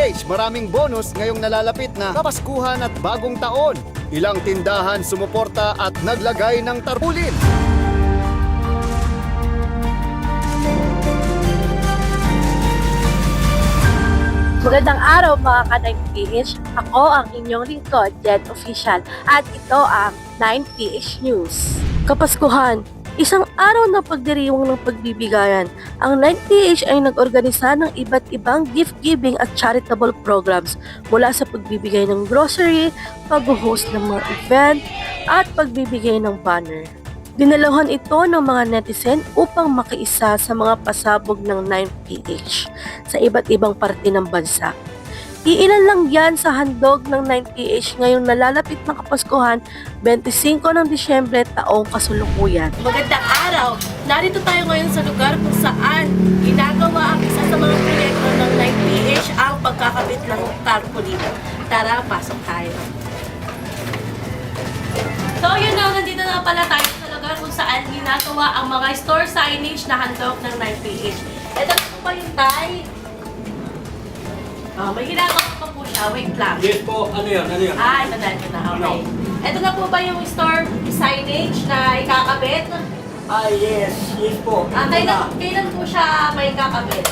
9PH, maraming bonus ngayong nalalapit na Kapaskuhan at Bagong Taon. Ilang tindahan sumuporta at naglagay ng tarpulin. Magandang araw mga ka-9PH. Ako ang inyong lingkod, Jen Official. At ito ang 9PH News. Kapaskuhan, isang araw na pagdiriwang ng pagbibigayan. Ang 9PH ay nag-organisa ng iba't ibang gift-giving at charitable programs mula sa pagbibigay ng grocery, pag-host ng mga event, at pagbibigay ng banner. Dinalahan ito ng mga netizen upang makiisa sa mga pasabog ng 9PH sa iba't ibang parte ng bansa. Iilan lang yan sa handog ng 9PH ngayong nalalapit ng Kapaskuhan, 25 ng Disyembre taong kasulukuyan. Magandang araw! Narito tayo ngayon sa lugar kung saan ginagawa ang isa sa mga proyekto ng 9PH ang pagkakabit ng tarpaulin. Tara, pasok tayo. So yun na, nandito na pala tayo sa lugar kung saan ginagawa ang mga store signage na handog ng 9PH. Ito na po yung tay? Oh, may ginagawa pa po siya. Wait lang. Yes po, ano yan, ano yan? Ah, ito na, ito na. Okay. Ito na po ba yung store signage na ikakabit? Ah, yes, yes po. Ah, kailan, kailan po siya may kakabit?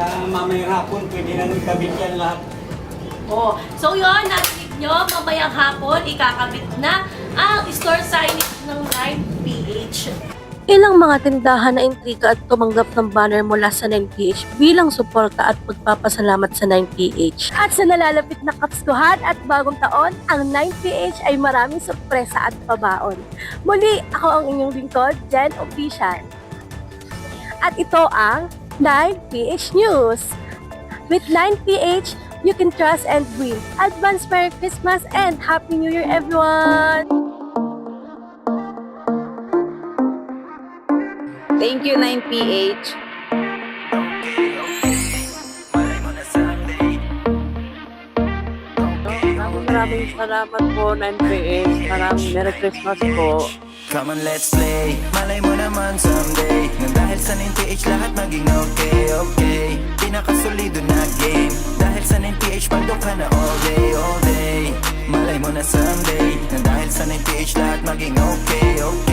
Na mamayang hapon, pwede nang ikabit yan lahat. Oh, so yun, narinig nyo, mamayang hapon, ikakabit na ang store signage ng 9PH. Ilang mga tindahan na intriga at tumanggap ng banner mula sa 9PH bilang suporta at pagpapasalamat sa 9PH. At sa nalalapit na kapskuhan at bagong taon, ang 9PH ay maraming sorpresa at pabaon. Muli, ako ang inyong lingkod, Jen Official. At ito ang 9PH News. With 9PH, you can trust and win. Advance Merry Christmas and Happy New Year, everyone! Thank you, 9PH. Maraming salamat po, 9PH. Maraming Merry Christmas po. Come on, let's play Malay mo naman someday Nang dahil sa 9PH lahat maging okay, okay Pinakasolido na game Dahil sa 9PH paldok ka na all day, all day Malay mo na someday Nang dahil sa 9PH lahat maging okay Okay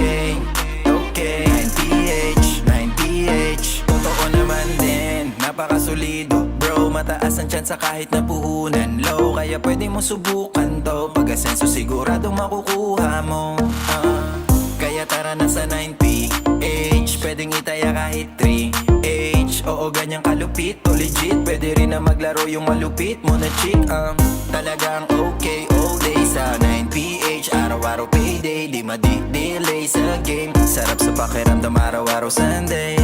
ang chance kahit na puhunan low Kaya pwede mo subukan to. Pag-asenso sigurado makukuha mo. Ah. Kaya tara na sa 9PH Pwedeng itaya kahit 3H Oo ganyang kalupit. O legit. Pwede rin na maglaro yung malupit mo na chick um, Talagang okay all day sa 9PH Araw-araw payday Di madi-delay sa game. Sarap sa pakiramdam araw-araw Sunday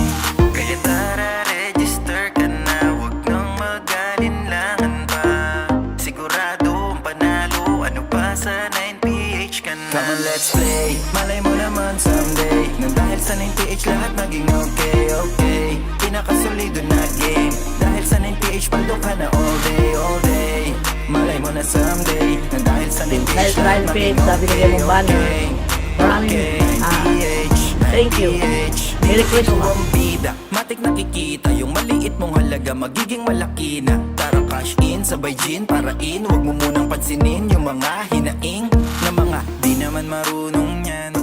sa 9PH ka na. Come on let's play. Malay mo naman someday Nang dahil sa 9PH lahat maging okay, okay. Pinakasolido na game. Dahil sa 9PH paldo ka na all day, all day. Malay mo na someday Nang dahil sa 9PH Dahil sa lahat 9PH, maging sabi okay, okay Maraming, Okay, 9PH, thank you. 9PH. Merry Christmas. Ang bida Matik nakikita Yung maliit mong halaga Magiging malaki na Tara cash in Sabay gin para in Huwag mo munang pansinin Yung mga hinaing Na mga di naman marunong yan